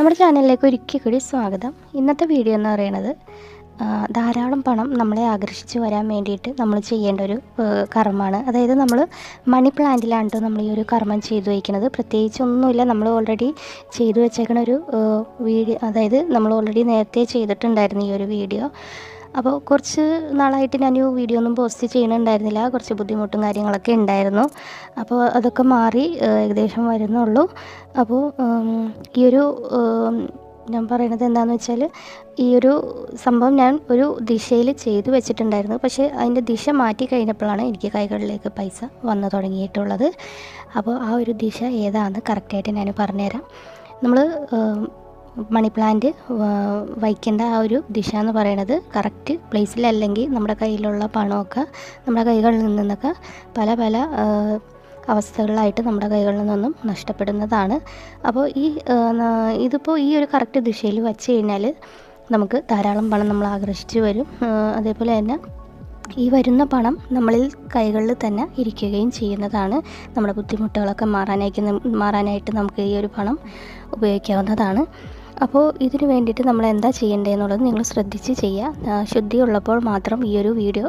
നമ്മുടെ ചാനലിലേക്ക് ഒരിക്കൽ കൂടി സ്വാഗതം. ഇന്നത്തെ വീഡിയോ എന്ന് പറയുന്നത് ധാരാളം പണം നമ്മളെ ആകർഷിച്ച് വരാൻ വേണ്ടിയിട്ട് നമ്മൾ ചെയ്യേണ്ട ഒരു കർമ്മമാണ്. അതായത് നമ്മൾ മണി പ്ലാന്റിലാണ് നമ്മൾ ഈ ഒരു കർമ്മം ചെയ്തു വയ്ക്കുന്നത്. പ്രത്യേകിച്ച് ഒന്നുമില്ല നമ്മൾ ഓൾറെഡി ചെയ്തു വെച്ചേക്കണ ഒരു വീഡിയോ അതായത് നമ്മൾ ഓൾറെഡി നേരത്തെ ചെയ്തിട്ടുണ്ടായിരുന്നു ഈ ഒരു വീഡിയോ. അപ്പോൾ കുറച്ച് നാളായിട്ട് ഞാൻ വീഡിയോ ഒന്നും പോസ്റ്റ് ചെയ്യണുണ്ടായിരുന്നില്ല കുറച്ച് ബുദ്ധിമുട്ടും കാര്യങ്ങളൊക്കെ ഉണ്ടായിരുന്നു. അപ്പോൾ അതൊക്കെ മാറി ഏകദേശം വരുന്നുള്ളൂ. അപ്പോൾ ഈ ഒരു ഞാൻ പറയണത് എന്താണെന്ന് വെച്ചാൽ ഈ ഒരു സംഭവം ഞാൻ ഒരു ദിശയിൽ ചെയ്തു വെച്ചിട്ടുണ്ടായിരുന്നു. പക്ഷേ അതിന്റെ ദിശ മാറ്റി കഴിഞ്ഞപ്പോഴാണ് എനിക്ക് കൈകളിലേക്ക് പൈസ വന്നു തുടങ്ങിയിട്ടുള്ളത്. അപ്പോൾ ആ ഒരു ദിശ ഏതാണെന്ന് കറക്റ്റായിട്ട് ഞാൻ പറഞ്ഞുതരാം. നമ്മൾ മണി പ്ലാന്റ് വയ്ക്കേണ്ട ആ ഒരു ദിശ എന്ന് പറയുന്നത് കറക്റ്റ് പ്ലേസിലല്ലെങ്കിൽ നമ്മുടെ കയ്യിലുള്ള പണമൊക്കെ നമ്മുടെ കൈകളിൽ നിന്നൊക്കെ പല പല അവസ്ഥകളിലായിട്ട് നമ്മുടെ കൈകളിൽ നിന്നും നഷ്ടപ്പെടുന്നതാണ്. അപ്പോൾ ഈ ഇതിപ്പോൾ ഈ ഒരു കറക്റ്റ് ദിശയിൽ വച്ച് കഴിഞ്ഞാൽ നമുക്ക് ധാരാളം പണം നമ്മൾ ആകർഷിച്ച് വരും. അതേപോലെ തന്നെ ഈ വരുന്ന പണം നമ്മളിൽ കൈകളിൽ തന്നെ ഇരിക്കുകയും ചെയ്യുന്നതാണ്. നമ്മുടെ ബുദ്ധിമുട്ടുകളൊക്കെ മാറാനായിട്ട് മാറാനായിട്ട് നമുക്ക് ഈ ഒരു പണം ഉപയോഗിക്കാവുന്നതാണ്. അപ്പോൾ ഇതിന് വേണ്ടിയിട്ട് നമ്മൾ എന്താ ചെയ്യേണ്ടതെന്നുള്ളത് നിങ്ങൾ ശ്രദ്ധിച്ച് ചെയ്യുക. ശുദ്ധിയുള്ളപ്പോൾ മാത്രം ഈ ഒരു വീഡിയോ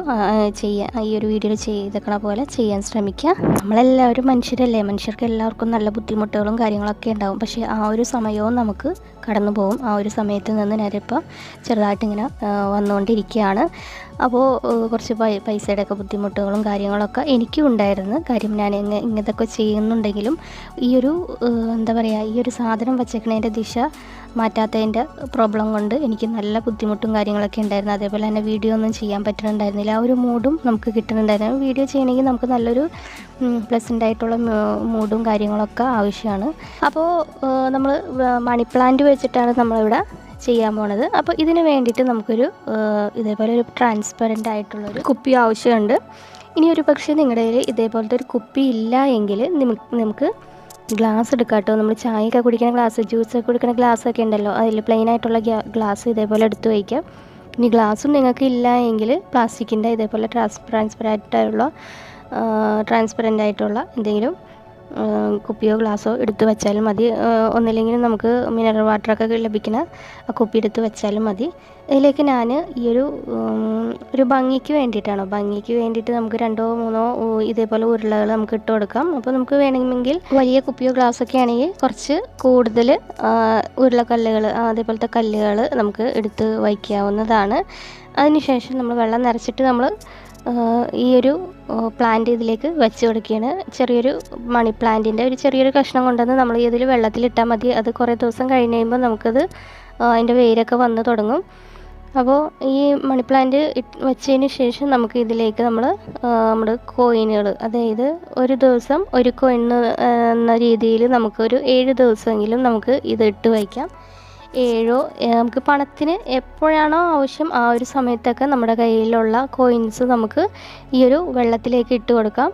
ചെയ്യുക ഈ ഒരു വീഡിയോ ചെയ്തേക്കണ പോലെ ചെയ്യാൻ ശ്രമിക്കുക. നമ്മളെല്ലാവരും മനുഷ്യരല്ലേ? മനുഷ്യർക്ക് എല്ലാവർക്കും നല്ല ബുദ്ധിമുട്ടുകളും കാര്യങ്ങളൊക്കെ ഉണ്ടാവും. പക്ഷേ ആ ഒരു സമയവും നമുക്ക് കടന്നു പോകും ആ ഒരു സമയത്ത് നിന്ന് ഞാനിപ്പോൾ ചെറുതായിട്ടിങ്ങനെ വന്നുകൊണ്ടിരിക്കുകയാണ്. അപ്പോൾ കുറച്ച് പൈ പൈസയുടെ ഒക്കെ ബുദ്ധിമുട്ടുകളും കാര്യങ്ങളൊക്കെ എനിക്കും ഉണ്ടായിരുന്നു. കാര്യം ഞാൻ ഇങ്ങ ഇങ്ങനത്തൊക്കെ ചെയ്യുന്നുണ്ടെങ്കിലും ഈ ഒരു എന്താ പറയുക ഈ ഒരു സാധനം വച്ചേക്കണതിന്റെ ദിശ മാറ്റാത്തതിന്റെ പ്രോബ്ലം കൊണ്ട് എനിക്ക് നല്ല ബുദ്ധിമുട്ടും കാര്യങ്ങളൊക്കെ ഉണ്ടായിരുന്നു. അതേപോലെ തന്നെ വീഡിയോ ഒന്നും ചെയ്യാൻ പറ്റുന്നുണ്ടായിരുന്നില്ല ആ ഒരു മൂഡും നമുക്ക് കിട്ടുന്നുണ്ടായിരുന്നു. വീഡിയോ ചെയ്യണമെങ്കിൽ നമുക്ക് നല്ലൊരു പ്ലസന്റ് ആയിട്ടുള്ള മൂഡും കാര്യങ്ങളൊക്കെ ആവശ്യമാണ്. അപ്പോൾ നമ്മൾ മണി പ്ലാന്റ് വെച്ചിട്ടാണ് നമ്മളിവിടെ ചെയ്യാൻ പോണത്. അപ്പോൾ ഇതിന് വേണ്ടിയിട്ട് നമുക്കൊരു ഇതേപോലെ ഒരു ട്രാൻസ്പെറന്റ് ആയിട്ടുള്ളൊരു കുപ്പി ആവശ്യമുണ്ട്. ഇനി ഒരു പക്ഷേ നിങ്ങളുടെ കയ്യിൽ ഇതേപോലത്തെ ഒരു കുപ്പി ഇല്ല എങ്കിൽ നമുക്ക് ഗ്ലാസ് എടുക്കാം കേട്ടോ നമ്മൾ ചായയൊക്കെ കുടിക്കുന്ന ഗ്ലാസ് ജ്യൂസ് ഒക്കെ കുടിക്കുന്ന ഗ്ലാസ് ഒക്കെ ഉണ്ടല്ലോ. അതിൽ പ്ലെയിൻ ആയിട്ടുള്ള ഗ്ലാസ് ഇതേപോലെ എടുത്ത് വയ്ക്കാം ഇനി ഗ്ലാസ്സും നിങ്ങൾക്ക് ഇല്ല എങ്കിൽ പ്ലാസ്റ്റിക്കിന്റെ ഇതേപോലെ ട്രാൻസ് ആയിട്ടുള്ള ട്രാൻസ്പെറന്റ് ആയിട്ടുള്ള എന്തെങ്കിലും കുപ്പിയോ ഗ്ലാസ്സോ എടുത്ത് വെച്ചാലും മതി. ഒന്നില്ലെങ്കിൽ നമുക്ക് മിനറൽ വാട്ടറൊക്കെ ലഭിക്കുന്ന ആ കുപ്പി എടുത്ത് വെച്ചാലും മതി. ഇതിലേക്ക് ഞാൻ ഈ ഒരു ഒരു ഭംഗിക്ക് വേണ്ടിയിട്ടാണ്. ഭംഗിക്ക് വേണ്ടിയിട്ട് നമുക്ക് രണ്ടോ മൂന്നോ ഇതേപോലെ ഉരുളകൾ നമുക്ക് ഇട്ട് കൊടുക്കാം. അപ്പോൾ നമുക്ക് വേണമെങ്കിൽ വലിയ കുപ്പിയോ ഗ്ലാസ്സൊക്കെ ആണെങ്കിൽ കുറച്ച് കൂടുതൽ ഉരുളക്കല്ലുകൾ അതേപോലത്തെ കല്ലുകൾ നമുക്ക് എടുത്ത് വയ്ക്കാവുന്നതാണ്. അതിനുശേഷം നമ്മൾ വെള്ളം നിറച്ചിട്ട് നമ്മൾ ഈ ഒരു പ്ലാന്റ് ഇതിലേക്ക് വെച്ച് കൊടുക്കുകയാണ്. ചെറിയൊരു മണി പ്ലാന്റിന്റെ ഒരു ചെറിയൊരു കഷ്ണം കൊണ്ടുവന്ന് നമ്മൾ ഇതിൽ വെള്ളത്തിലിട്ടാൽ മതി. അത് കുറേ ദിവസം കഴിഞ്ഞ് കഴിയുമ്പോൾ നമുക്കത് അതിന്റെ വേരൊക്കെ വന്ന് തുടങ്ങും. അപ്പോൾ ഈ മണി പ്ലാന്റ് വെച്ചതിന് ശേഷം നമുക്ക് ഇതിലേക്ക് നമ്മൾ നമ്മുടെ കോയിനുകൾ അതായത് ഒരു ദിവസം ഒരു കോയിൻ എന്ന രീതിയിൽ നമുക്കൊരു ഏഴ് ദിവസമെങ്കിലും നമുക്ക് ഇത് ഇട്ട് വയ്ക്കാം. ഏഴോ നമുക്ക് പണത്തിന് എപ്പോഴാണോ ആവശ്യം ആ ഒരു സമയത്തൊക്കെ നമ്മുടെ കയ്യിലുള്ള കോയിൻസ് നമുക്ക് ഈ ഒരു വെള്ളത്തിലേക്ക് ഇട്ട് കൊടുക്കാം.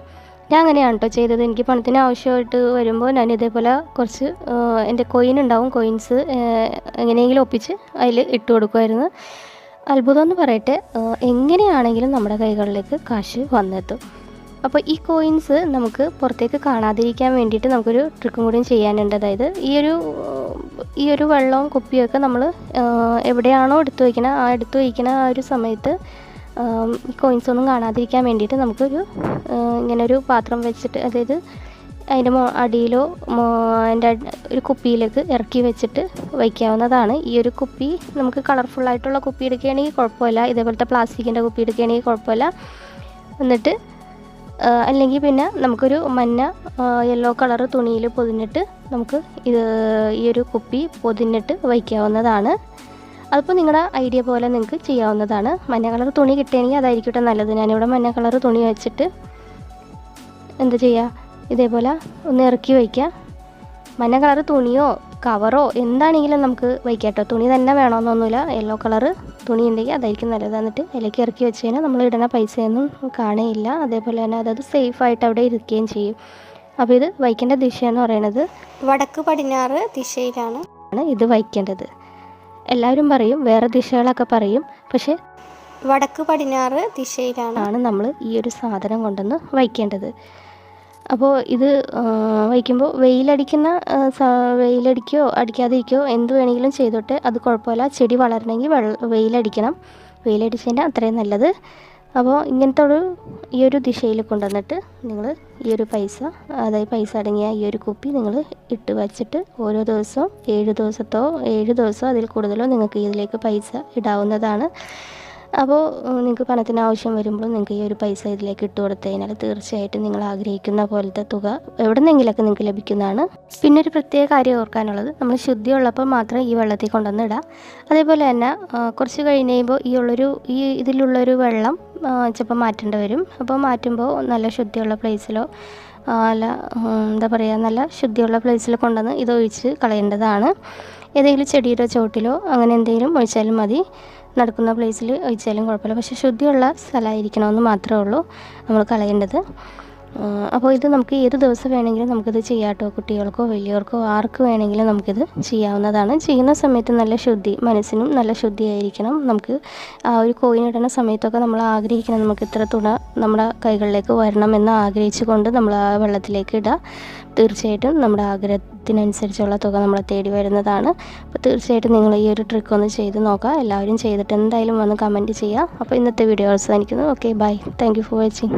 ഞാൻ അങ്ങനെയാണ് കേട്ടോ ചെയ്തത്. എനിക്ക് പണത്തിന് ആവശ്യമായിട്ട് വരുമ്പോൾ ഞാൻ ഇതേപോലെ കുറച്ച് എന്റെ കോയിൻ ഉണ്ടാവും. കോയിൻസ് എങ്ങനെയെങ്കിലും ഒപ്പിച്ച് അതിൽ ഇട്ട് കൊടുക്കുമായിരുന്നു. അത്ഭുതം എന്ന് പറയട്ടെ എങ്ങനെയാണെങ്കിലും നമ്മുടെ കൈകളിലേക്ക് കാശ് വന്നെത്തും. അപ്പോൾ ഈ കോയിൻസ് നമുക്ക് പുറത്തേക്ക് കാണാതിരിക്കാൻ വേണ്ടിയിട്ട് നമുക്കൊരു ട്രിക്കും കൂടിയും ചെയ്യാനുണ്ട്. അതായത് ഈ ഒരു ഈ ഒരു വെള്ളവും കുപ്പിയൊക്കെ നമ്മൾ എവിടെയാണോ എടുത്തു വയ്ക്കണത് ആ എടുത്തു വയ്ക്കണ ആ ഒരു സമയത്ത് ഈ കോയിൻസ് ഒന്നും കാണാതിരിക്കാൻ വേണ്ടിയിട്ട് നമുക്കൊരു ഇങ്ങനെ ഒരു പാത്രം വെച്ചിട്ട് അതായത് അതിന്റെ മോ അടിയിലോ അതിന്റെ ഒരു കുപ്പിയിലേക്ക് ഇറക്കി വെച്ചിട്ട് വയ്ക്കാവുന്നതാണ്. ഈ ഒരു കുപ്പി നമുക്ക് കളർഫുള്ളായിട്ടുള്ള കുപ്പി എടുക്കുകയാണെങ്കിൽ കുഴപ്പമില്ല. ഇതേപോലത്തെ പ്ലാസ്റ്റിക്കിന്റെ കുപ്പി എടുക്കുകയാണെങ്കിൽ കുഴപ്പമില്ല. എന്നിട്ട് അല്ലെങ്കിൽ പിന്നെ നമുക്കൊരു മഞ്ഞ യെല്ലോ കളർ തുണിയിൽ പൊതിഞ്ഞിട്ട് നമുക്ക് ഇത് ഈ ഒരു കുപ്പി പൊതിഞ്ഞിട്ട് വയ്ക്കാവുന്നതാണ്. അതിപ്പോൾ നിങ്ങളുടെ ഐഡിയ പോലെ നിങ്ങൾക്ക് ചെയ്യാവുന്നതാണ്. മഞ്ഞ കളർ തുണി കിട്ടുകയാണെങ്കിൽ അതായിരിക്കട്ടെ നല്ലത്. ഞാനിവിടെ മഞ്ഞ കളർ തുണി വെച്ചിട്ട് എന്താ ചെയ്യുക? ഇതേപോലെ ഒന്ന് ഇറക്കി വയ്ക്കുക. മഞ്ഞ കളർ തുണിയോ കവറോ എന്താണെങ്കിലും നമുക്ക് വയ്ക്കാം കേട്ടോ തുണി തന്നെ വേണമെന്നൊന്നുമില്ല. യെല്ലോ കളറ് തുണി ഉണ്ടെങ്കിൽ അതായിരിക്കും നല്ലത്. എന്നിട്ട് അതിലേക്ക് ഇറക്കി വെച്ച് കഴിഞ്ഞാൽ നമ്മൾ ഇടുന്ന പൈസയൊന്നും കാണുകയില്ല അതേപോലെ തന്നെ അതത് സേഫായിട്ട് അവിടെ ഇരിക്കുകയും ചെയ്യും. അപ്പോൾ ഇത് വയ്ക്കേണ്ട ദിശ എന്ന് പറയുന്നത് വടക്ക് പടിഞ്ഞാറ് ദിശയിലാണ്. ആണ് ഇത് വയ്ക്കേണ്ടത്. എല്ലാവരും പറയും വേറെ ദിശകളൊക്കെ പറയും. പക്ഷേ വടക്ക് പടിഞ്ഞാറ് ദിശയിലാണ്. ആണ് നമ്മൾ ഈ ഒരു സാധനം കൊണ്ടുവന്ന് വയ്ക്കേണ്ടത്. അപ്പോൾ ഇത് വയ്ക്കുമ്പോൾ വെയിലടിക്കുന്ന വെയിലടിക്കുകയോ അടിക്കാതിരിക്കുകയോ എന്ത് വേണമെങ്കിലും ചെയ്തോട്ടെ. അത് കുഴപ്പമില്ല. ചെടി വളരണമെങ്കിൽ വെള്ള വെയിലടിക്കണം. വെയിലടിച്ചതിന്റെ അത്രയും നല്ലത്. അപ്പോൾ ഇങ്ങനത്തെ ഒരു ഈ ഒരു ദിശയിൽ കൊണ്ടുവന്നിട്ട് നിങ്ങൾ ഈ ഒരു പൈസ അതായത് പൈസ അടങ്ങിയ ഈ ഒരു കുപ്പി നിങ്ങൾ ഇട്ട് വച്ചിട്ട് ഓരോ ദിവസവും ഏഴ് ദിവസത്തോ ഏഴ് ദിവസമോ അതിൽ കൂടുതലോ നിങ്ങൾക്ക് ഇതിലേക്ക് പൈസ ഇടാവുന്നതാണ്. അപ്പോൾ നിങ്ങൾക്ക് പണത്തിന് ആവശ്യം വരുമ്പോൾ നിങ്ങൾക്ക് ഈ ഒരു പൈസ ഇതിലേക്ക് ഇട്ട് കൊടുത്തു കഴിഞ്ഞാൽ തീർച്ചയായിട്ടും നിങ്ങൾ ആഗ്രഹിക്കുന്ന പോലത്തെ തുക എവിടെ നിന്നെങ്കിലൊക്കെ നിങ്ങൾക്ക് ലഭിക്കുന്നതാണ്. പിന്നെ ഒരു പ്രത്യേക കാര്യം ഓർക്കാനുള്ളത് നമ്മൾ ശുദ്ധിയുള്ളപ്പോൾ മാത്രം ഈ വെള്ളത്തിൽ കൊണ്ടുവന്ന് ഇടാം. അതേപോലെ തന്നെ കുറച്ച് കഴിഞ്ഞ് കഴിയുമ്പോൾ ഈ ഉള്ളൊരു ഈ ഇതിലുള്ളൊരു വെള്ളം ചിലപ്പോൾ മാറ്റേണ്ടി വരും. അപ്പോൾ മാറ്റുമ്പോൾ നല്ല ശുദ്ധിയുള്ള പ്ലേസിലോ അല്ല എന്താ പറയുക നല്ല ശുദ്ധിയുള്ള പ്ലേസിൽ കൊണ്ടുവന്ന് ഇത് ഒഴിച്ച് കളയേണ്ടതാണ്. ഏതെങ്കിലും ചെടിയുടെ ചോട്ടിലോ അങ്ങനെ എന്തെങ്കിലും ഒഴിച്ചാലും മതി. നടക്കുന്ന പ്ലേസിൽ ഒഴിച്ചാലും കുഴപ്പമില്ല. പക്ഷേ ശുദ്ധിയുള്ള സ്ഥലമായിരിക്കണമെന്ന് മാത്രമേ ഉള്ളൂ നമ്മൾ കളയേണ്ടത്. അപ്പോൾ ഇത് നമുക്ക് ഏത് ദിവസം വേണമെങ്കിലും നമുക്കിത് ചെയ്യാം കേട്ടോ കുട്ടികൾക്കോ വലിയവർക്കോ ആർക്ക് വേണമെങ്കിലും നമുക്കിത് ചെയ്യാവുന്നതാണ്. ചെയ്യുന്ന സമയത്ത് നല്ല ശുദ്ധി മനസ്സിനും നല്ല ശുദ്ധിയായിരിക്കണം. നമുക്ക് ആ ഒരു കോയിൻ ഇടുന്ന സമയത്തൊക്കെ നമ്മൾ ആഗ്രഹിക്കണം. നമുക്ക് ഇത്ര തുണ നമ്മുടെ കൈകളിലേക്ക് വരണം എന്ന് ആഗ്രഹിച്ചുകൊണ്ട് നമ്മൾ ആ വെള്ളത്തിലേക്ക് ഇടുക. തീർച്ചയായിട്ടും നമ്മുടെ ആഗ്രഹത്തിനനുസരിച്ചുള്ള തുക നമ്മളെ തേടി വരുന്നതാണ്. അപ്പോൾ തീർച്ചയായിട്ടും നിങ്ങൾ ഈ ഒരു ട്രിക്ക് ഒന്ന് ചെയ്ത് നോക്കുക. എല്ലാവരും ചെയ്തിട്ട് എന്തായാലും വന്ന് കമന്റ് ചെയ്യുക. അപ്പോൾ ഇന്നത്തെ വീഡിയോ അവസാനിക്കുന്നു. Okay bye thank for watching